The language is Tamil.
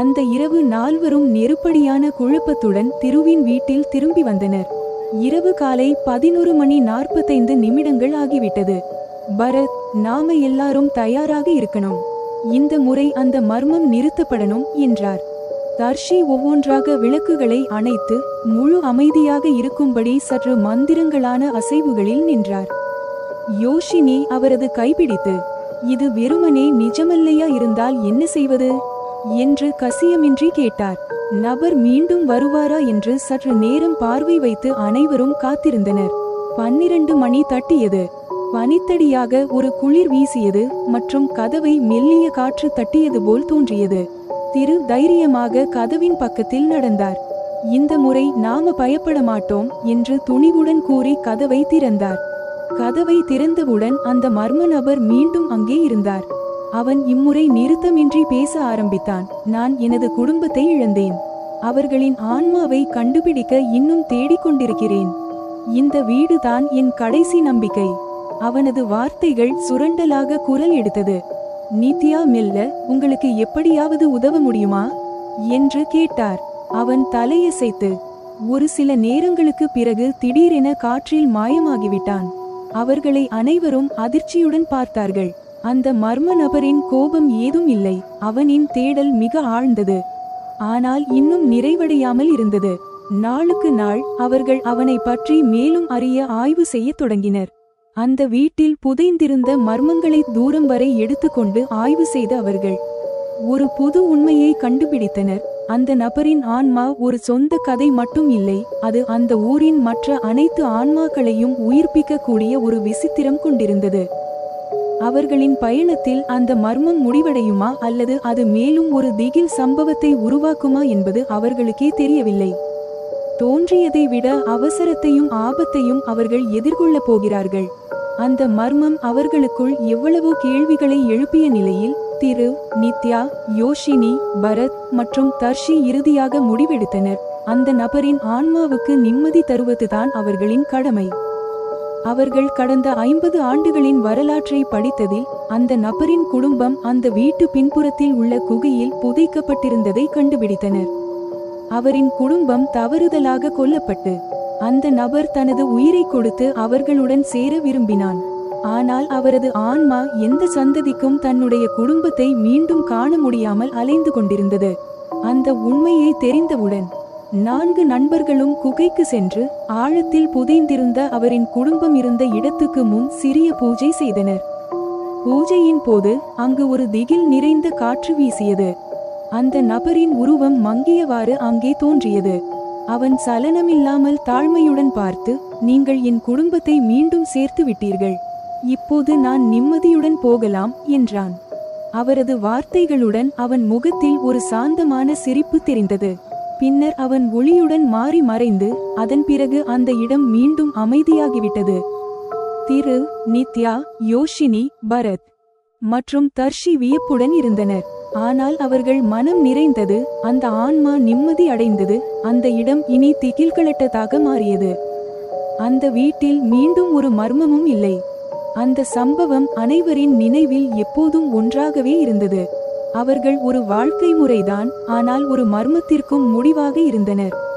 அந்த இரவு நால்வரும் நெருப்படியான குழப்பத்துடன் திருவின் வீட்டில் திரும்பி வந்தனர். இரவு காலை பதினொரு மணி நாற்பத்தைந்து நிமிடங்கள் ஆகிவிட்டது. பரத் நாம எல்லாரும் தயாராக இருக்கணும். இந்த முறை அந்த மர்மம் நிறுத்தப்படணும் என்றார். தர்ஷி ஒவ்வொன்றாக விளக்குகளை அணைத்து முழு அமைதியாக இருக்கும்படி சற்று மந்திரங்களான அசைவுகளில் நின்றார். யோஷினி அவரது கைபிடித்து இது வெறுமனே நிஜமல்லையா இருந்தால் என்ன செய்வது? என்று கசியமின்றி கேட்டார். நபர் மீண்டும் வருவாரா என்று சற்று நேரம் பார்வை வைத்து அனைவரும் காத்திருந்தனர். பன்னிரண்டு மணி தட்டியது. பனித்தடியாக ஒரு குளிர் வீசியது மற்றும் கதவை மெல்லிய காற்று தட்டியது போல் தோன்றியது. திரு தைரியமாக கதவின் பக்கத்தில் நடந்தார். இந்த முறை நாம பயப்பட மாட்டோம் என்று துணிவுடன் கூறி கதவை திறந்தார். கதவை திறந்தவுடன் அந்த மர்ம நபர் மீண்டும் அங்கே இருந்தார். அவன் இம்முறை நிறுத்தமின்றி பேச ஆரம்பித்தான். நான் எனது குடும்பத்தை இழந்தேன். அவர்களின் ஆன்மாவை கண்டுபிடிக்க இன்னும் தேடிக்கொண்டிருக்கிறேன். இந்த வீடுதான் என் கடைசி நம்பிக்கை. அவனது வார்த்தைகள் சுரண்டலாக குரல் எடுத்தது. நித்யா மெல்ல உங்களுக்கு எப்படியாவது உதவ முடியுமா? என்று கேட்டார். அவன் தலையசைத்து ஒரு சில நேரங்களுக்கு பிறகு திடீரென காற்றில் மாயமாகிவிட்டான். அவர்களை அனைவரும் அதிர்ச்சியுடன் பார்த்தார்கள். அந்த மர்ம நபரின் கோபம் ஏதும் இல்லை. அவனின் தேடல் மிக ஆழ்ந்தது. ஆனால் இன்னும் நிறைவடையாமல் இருந்தது. நாளுக்கு நாள் அவர்கள் அவனை பற்றி மேலும் அறிய ஆய்வு செய்யத் தொடங்கினர். அந்த வீட்டில் புதைந்திருந்த மர்மங்களை தூரம் வரை எடுத்துக்கொண்டு ஆய்வு செய்த அவர்கள் ஒரு புது உண்மையை கண்டுபிடித்தனர். அந்த நபரின் ஆன்மா ஒரு சொந்த கதை மட்டும் இல்லை. அது அந்த ஊரின் மற்ற அனைத்து ஆன்மாக்களையும் உயிர்ப்பிக்கக்கூடிய ஒரு விசித்திரம் கொண்டிருந்தது. அவர்களின் பயணத்தில் அந்த மர்மம் முடிவடையுமா அல்லது அது மேலும் ஒரு திகில் சம்பவத்தை உருவாக்குமா என்பது அவர்களுக்கே தெரியவில்லை. தோன்றியதை விட அவசரத்தையும் ஆபத்தையும் அவர்கள் எதிர்கொள்ளப் போகிறார்கள். அந்த மர்மம் அவர்களுக்குள் எவ்வளவோ கேள்விகளை எழுப்பிய நிலையில் திரு நித்யா யோஷினி பரத் மற்றும் தர்ஷி இறுதியாக முடிவெடுத்தனர். அந்த நபரின் ஆன்மாவுக்கு நிம்மதி தருவதுதான் அவர்களின் கடமை. அவர்கள் கடந்த ஐம்பது ஆண்டுகளின் வரலாற்றை படித்ததில் அந்த நபரின் குடும்பம் அந்த வீட்டு பின்புறத்தில் உள்ள குகையில் புதைக்கப்பட்டிருந்ததை கண்டுபிடித்தனர். அவரின் குடும்பம் தவறுதலாக கொல்லப்பட்டு அந்த நபர் தனது உயிரை கொடுத்து அவர்களுடன் சேர விரும்பினான். ஆனால் அவரது ஆன்மா எந்த சந்ததிக்கும் தன்னுடைய குடும்பத்தை மீண்டும் காண முடியாமல் அலைந்து கொண்டிருந்தது. அந்த உண்மையை தெரிந்தவுடன் நான்கு நண்பர்களும் குகைக்கு சென்று ஆழத்தில் புதைந்திருந்த அவரின் குடும்பம் இருந்த இடத்துக்கு முன் சிறிய பூஜை செய்தனர். பூஜையின் போது அங்கு ஒரு திகில் நிறைந்த காற்று வீசியது. அந்த நபரின் உருவம் மங்கியவாறு அங்கே தோன்றியது. அவன் சலனமில்லாமல் தாழ்மையுடன் பார்த்து நீங்கள் என் குடும்பத்தை மீண்டும் சேர்த்து விட்டீர்கள். இப்போது நான் நிம்மதியுடன் போகலாம் என்றான். அவரது வார்த்தைகளுடன் அவன் முகத்தில் ஒரு சாந்தமான சிரிப்பு தெரிந்தது. பின்னர் அவன் ஒளியுடன் மாறி மறைந்து அதன் பிறகு அந்த இடம் மீண்டும் அமைதியாகிவிட்டது. திரு நித்யா யோஷினி பரத் மற்றும் தர்ஷி வியப்புடன் இருந்தனர். ஆனால் அவர்கள் மனம் நிறைந்தது அந்த ஆன்மா நிம்மதி அடைந்தது அந்த இடம் இனி திகில்களட்டதாக மாறியது. அந்த வீட்டில் மீண்டும் ஒரு மர்மமும் இல்லை. அந்த சம்பவம் அனைவரின் நினைவில் எப்போதும் ஒன்றாகவே இருந்தது. அவர்கள் ஒரு வாழ்க்கை முறைதான் ஆனால் ஒரு மர்மத்திற்கும் முடிவாக இருந்தனர்.